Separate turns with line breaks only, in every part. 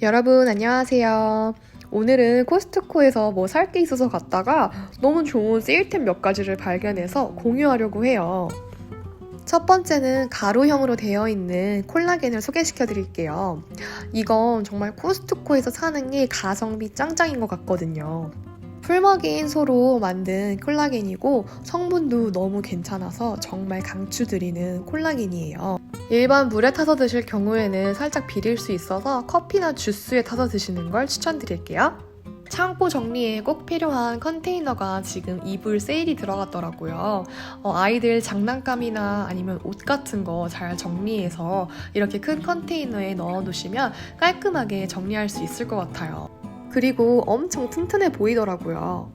여러분 안녕하세요. 오늘은 코스트코에서 뭐 살 게 있어서 갔다가 너무 좋은 세일템 몇 가지를 발견해서 공유하려고 해요. 첫 번째는 가루형으로 되어 있는 콜라겐을 소개시켜 드릴게요. 이건 정말 코스트코에서 사는 게 가성비 짱짱인 것 같거든요. 풀먹인 소로 만든 콜라겐이고 성분도 너무 괜찮아서 정말 강추드리는 콜라겐이에요. 일반 물에 타서 드실 경우에는 살짝 비릴 수 있어서 커피나 주스에 타서 드시는 걸 추천드릴게요. 창고 정리에 꼭 필요한 컨테이너가 지금 이불 세일이 들어갔더라고요. 어, 아이들 장난감이나 아니면 옷 같은 거 잘 정리해서 이렇게 큰 컨테이너에 넣어 놓으시면 깔끔하게 정리할 수 있을 것 같아요. 그리고 엄청 튼튼해 보이더라고요.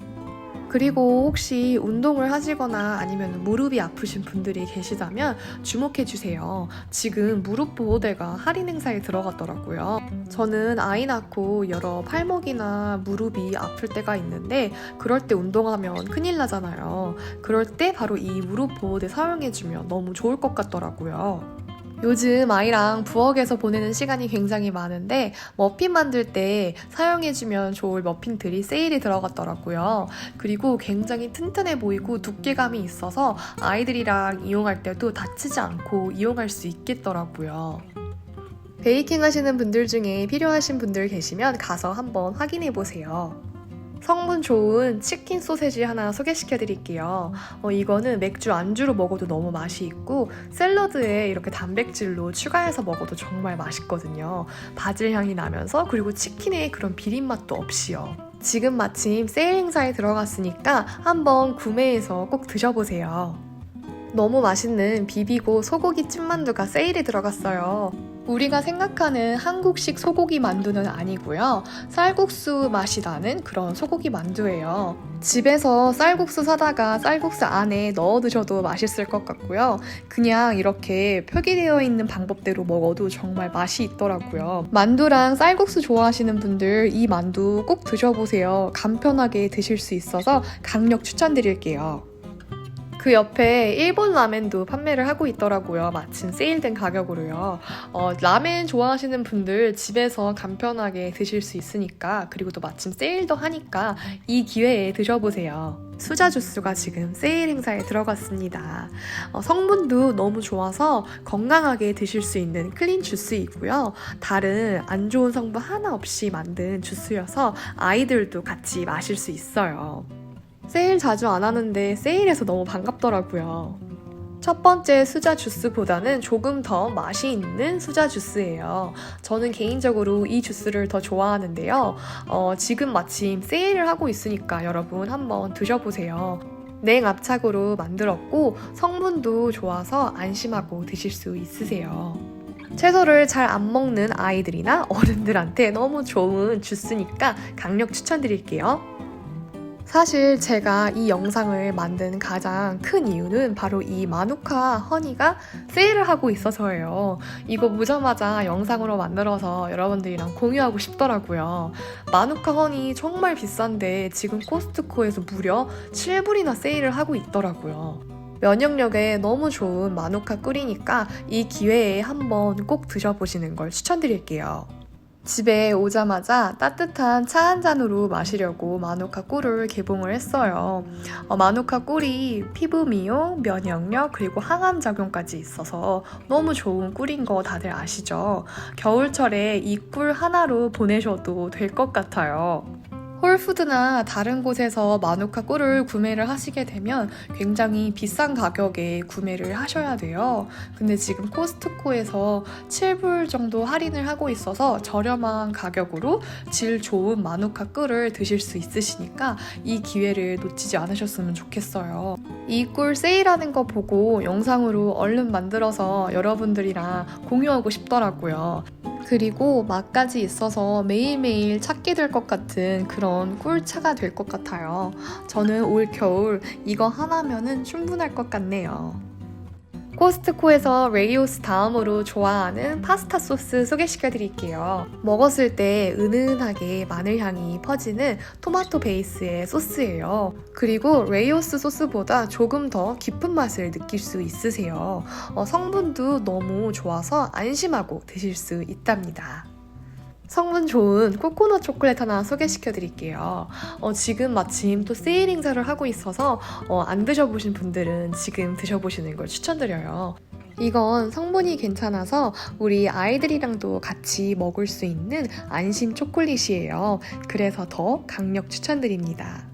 그리고 혹시 운동을 하시거나 아니면 무릎이 아프신 분들이 계시다면 주목해 주세요. 지금 무릎 보호대가 할인 행사에 들어갔더라고요. 저는 아이 낳고 여러 팔목이나 무릎이 아플 때가 있는데 그럴 때 운동하면 큰일 나잖아요. 그럴 때 바로 이 무릎 보호대 사용해 주면 너무 좋을 것 같더라고요. 요즘 아이랑 부엌에서 보내는 시간이 굉장히 많은데 머핀 만들 때 사용해주면 좋을 머핀들이 세일이 들어갔더라고요. 그리고 굉장히 튼튼해 보이고 두께감이 있어서 아이들이랑 이용할 때도 다치지 않고 이용할 수 있겠더라고요. 베이킹 하시는 분들 중에 필요하신 분들 계시면 가서 한번 확인해 보세요. 성분 좋은 치킨 소세지 하나 소개시켜 드릴게요. 어, 이거는 맥주 안주로 먹어도 너무 맛이 있고 샐러드에 이렇게 단백질로 추가해서 먹어도 정말 맛있거든요. 바질 향이 나면서 그리고 치킨의 그런 비린 맛도 없이요. 지금 마침 세일 행사에 들어갔으니까 한번 구매해서 꼭 드셔보세요. 너무 맛있는 비비고 소고기 찐만두가 세일에 들어갔어요. 우리가 생각하는 한국식 소고기 만두는 아니고요. 쌀국수 맛이 나는 그런 소고기 만두예요. 집에서 쌀국수 사다가 쌀국수 안에 넣어 드셔도 맛있을 것 같고요. 그냥 이렇게 표기되어 있는 방법대로 먹어도 정말 맛이 있더라고요. 만두랑 쌀국수 좋아하시는 분들 이 만두 꼭 드셔보세요. 간편하게 드실 수 있어서 강력 추천드릴게요. 그 옆에 일본 라멘도 판매를 하고 있더라고요. 마침 세일된 가격으로요. 어, 라멘 좋아하시는 분들 집에서 간편하게 드실 수 있으니까 그리고 또 마침 세일도 하니까 이 기회에 드셔보세요. 수자 주스가 지금 세일 행사에 들어갔습니다. 어, 성분도 너무 좋아서 건강하게 드실 수 있는 클린 주스이고요. 다른 안 좋은 성분 하나 없이 만든 주스여서 아이들도 같이 마실 수 있어요. 세일 자주 안 하는데 세일해서 너무 반갑더라고요. 첫 번째 수자 주스보다는 조금 더 맛이 있는 수자 주스예요. 저는 개인적으로 이 주스를 더 좋아하는데요. 어, 지금 마침 세일을 하고 있으니까 여러분 한번 드셔보세요. 냉압착으로 만들었고 성분도 좋아서 안심하고 드실 수 있으세요. 채소를 잘 안 먹는 아이들이나 어른들한테 너무 좋은 주스니까 강력 추천드릴게요. 사실 제가 이 영상을 만든 가장 큰 이유는 바로 이 마누카 허니가 세일을 하고 있어서예요. 이거 보자마자 영상으로 만들어서 여러분들이랑 공유하고 싶더라고요. 마누카 허니 정말 비싼데 지금 코스트코에서 무려 7불이나 세일을 하고 있더라고요. 면역력에 너무 좋은 마누카 꿀이니까 이 기회에 한번 꼭 드셔보시는 걸 추천드릴게요. 집에 오자마자 따뜻한 차 한 잔으로 마시려고 마누카 꿀을 개봉을 했어요. 어, 마누카 꿀이 피부 미용, 면역력, 그리고 항암 작용까지 있어서 너무 좋은 꿀인 거 다들 아시죠? 겨울철에 이 꿀 하나로 보내셔도 될 것 같아요. 홀푸드나 다른 곳에서 마누카 꿀을 구매를 하시게 되면 굉장히 비싼 가격에 구매를 하셔야 돼요. 근데 지금 코스트코에서 7불 정도 할인을 하고 있어서 저렴한 가격으로 질 좋은 마누카 꿀을 드실 수 있으시니까 이 기회를 놓치지 않으셨으면 좋겠어요. 이 꿀 세일하는 거 보고 영상으로 얼른 만들어서 여러분들이랑 공유하고 싶더라고요. 그리고 맛까지 있어서 매일매일 찾게 될 것 같은 그런 꿀차가 될 것 같아요. 저는 올 겨울 이거 하나면은 충분할 것 같네요. 코스트코에서 레이오스 다음으로 좋아하는 파스타 소스 소개시켜 드릴게요. 먹었을 때 은은하게 마늘 향이 퍼지는 토마토 베이스의 소스예요. 그리고 레이오스 소스보다 조금 더 깊은 맛을 느낄 수 있으세요. 어, 성분도 너무 좋아서 안심하고 드실 수 있답니다. 성분 좋은 코코넛 초콜릿 하나 소개시켜 드릴게요. 어, 지금 마침 또 세일 행사를 하고 있어서 어, 안 드셔보신 분들은 지금 드셔보시는 걸 추천드려요. 이건 성분이 괜찮아서 우리 아이들이랑도 같이 먹을 수 있는 안심 초콜릿이에요. 그래서 더 강력 추천드립니다.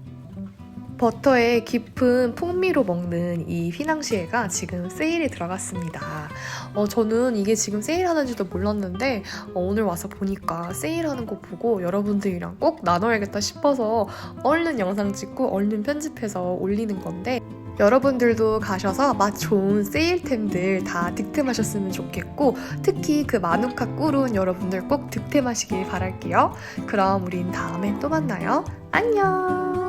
버터의 깊은 풍미로 먹는 이 휘낭시에가 지금 세일에 들어갔습니다. 어, 저는 이게 지금 세일하는지도 몰랐는데 어, 오늘 와서 보니까 세일하는 거 보고 여러분들이랑 꼭 나눠야겠다 싶어서 얼른 영상 찍고 얼른 편집해서 올리는 건데 여러분들도 가셔서 맛 좋은 세일템들 다 득템하셨으면 좋겠고 특히 그 마누카 꿀은 여러분들 꼭 득템하시길 바랄게요. 그럼 우린 다음에 또 만나요. 안녕!